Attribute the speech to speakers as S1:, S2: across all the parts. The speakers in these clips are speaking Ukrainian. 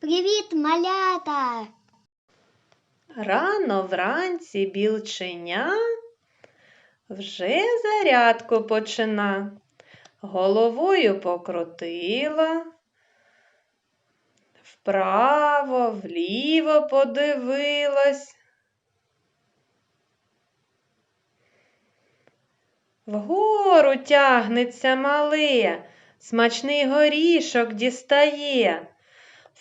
S1: Привіт, малята!
S2: Рано вранці білченя вже зарядку почина. Головою покрутила, вправо, вліво подивилась. Вгору тягнеться мале, смачний горішок дістає.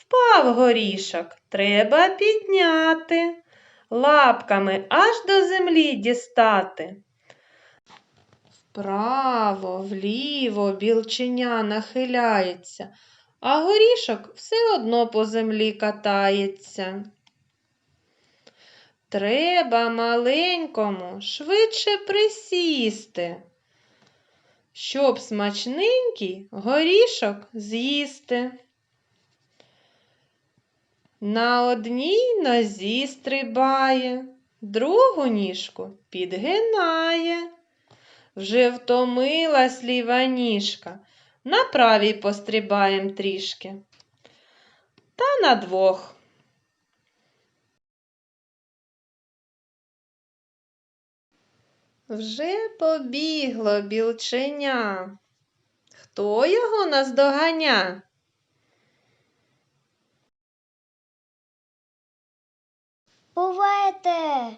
S2: Впав горішок, треба підняти, лапками аж до землі дістати. Вправо, вліво білченя нахиляється, а горішок все одно по землі катається. Треба маленькому швидше присісти, щоб смачненький горішок з'їсти. На одній нозі стрибає, другу ніжку підгинає. Вже втомилась ліва ніжка, на правій пострибаєм трішки. Та на двох. Вже побігло білченя. Хто його наздоганя?
S1: Бувайте!